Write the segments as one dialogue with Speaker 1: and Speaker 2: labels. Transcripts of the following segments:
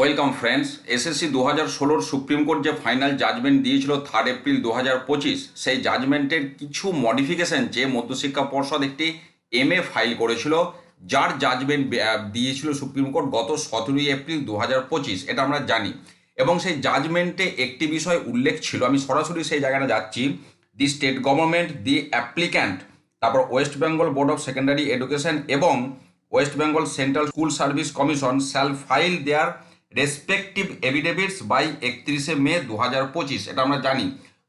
Speaker 1: Welcome friends, SSC দু হাজার ষোলোর সুপ্রিম কোর্ট যে ফাইনাল জাজমেন্ট দিয়েছিল থার্ড এপ্রিল দু হাজার পঁচিশ, সেই জাজমেন্টের কিছু মডিফিকেশন যে মধ্যশিক্ষা পর্ষদ একটি এমএ ফাইল করেছিল, যার জাজমেন্ট দিয়েছিল সুপ্রিম কোর্ট গত সতেরোই এপ্রিল দু হাজার পঁচিশ, এটা আমরা জানি। এবং সেই জাজমেন্টে একটি বিষয় উল্লেখ ছিল, আমি সরাসরি সেই জায়গাটা যাচ্ছি। The state government, the applicant, তারপর West Bengal board of secondary education এবং West Bengal central school service commission shall file their respective affidavits by একত্রিশে মে দু হাজার পঁচিশ, এটা আমরা জানি।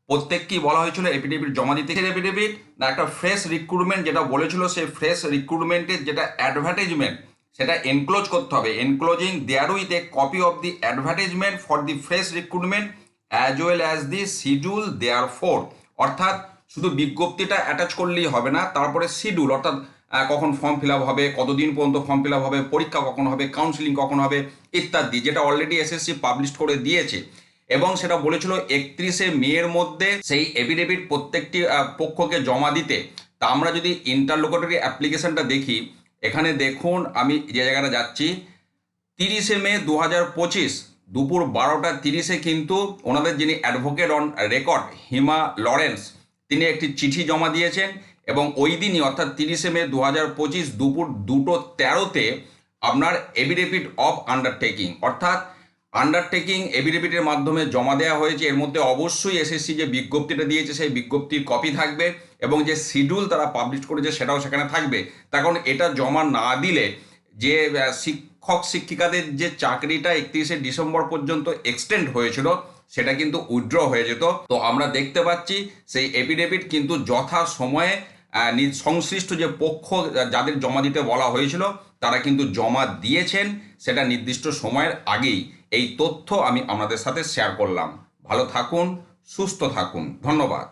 Speaker 1: প্রত্যেককেই বলা হয়েছিল? এফিডেভিট জমা দিতে এফিডেভিট না একটা ফ্রেশ রিক্রুটমেন্ট যেটা বলেছিল, সেই ফ্রেশ রিক্রুটমেন্টের যেটা অ্যাডভার্টাইজমেন্ট সেটা এনক্লোজ করতে হবে। Enclosing therewith a copy of the advertisement for the fresh recruitment as well as the schedule therefor অর্থাৎ শুধু বিজ্ঞপ্তিটা অ্যাটাচ করলেই হবে না, তারপরে শিডিউল অর্থাৎ কখন ফর্ম ফিল হবে, কতদিন পর্যন্ত ফর্ম ফিল হবে, পরীক্ষা কখন হবে কাউন্সিলিং কখন হবে, ইত্যাদি, যেটা অলরেডি এসএসসি পাবলিশ করে দিয়েছে। এবং সেটা বলেছিল একত্রিশে মেয়ের মধ্যে সেই এফিডেভিট প্রত্যেকটি পক্ষকে জমা দিতে। তা আমরা যদি ইন্টারলোকেটরি অ্যাপ্লিকেশনটা দেখি, এখানে দেখুন, আমি যে জায়গাটা যাচ্ছি, তিরিশে মে দু হাজার পঁচিশ, দুপুর বারোটা তিরিশে কিন্তু ওনাদের যিনি advocate on record Hima Lawrence, তিনি একটি চিঠি জমা দিয়েছেন। এবং ওই দিনই, অর্থাৎ তিরিশে মে দু হাজার পঁচিশ দুপুর দুটো তেরোতে আপনার এভিডেভিট অফ আন্ডারটেকিং, অর্থাৎ আন্ডারটেকিং এভিডেভিটের মাধ্যমে জমা দেওয়া হয়েছে। এর মধ্যে অবশ্যই এসএসসি যে বিজ্ঞপ্তিটা দিয়েছে, সেই বিজ্ঞপ্তির কপি থাকবে এবং যে শিডিউল তারা পাবলিশ করেছে সেটাও সেখানে থাকবে। তার কারণ এটা জমা না দিলে যে শিক্ষক শিক্ষিকাদের যে চাকরিটা একত্রিশে ডিসেম্বর পর্যন্ত এক্সটেন্ড হয়েছিল, সেটা কিন্তু উইথড্র হয়ে যেত। তো আমরা দেখতে পাচ্ছি সেই এফিডেভিট কিন্তু যথা সময়ে সংশ্লিষ্ট যে পক্ষ যাদের জমা দিতে বলা হয়েছিল, তারা কিন্তু জমা দিয়েছেন। সেটা নির্দিষ্ট সময়ের আগেই এই তথ্য আমি আপনাদের সাথে শেয়ার করলাম। ভালো থাকুন, সুস্থ থাকুন। ধন্যবাদ।